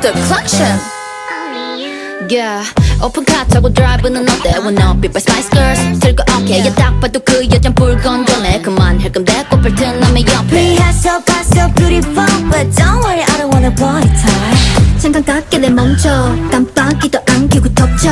the collection Yeah 오픈카 타고 드라이브는 어때 When by Spice Girls. 즐거웠게 야딱 봐도 그 여잔 불건전해. 그만할 건데 꽃필 튼 남의 옆에. We got so beautiful But don't worry, I don't wanna body time. 잠깐 닿게 내 멈춰 깜빡이도 안 켜고 덮쳐.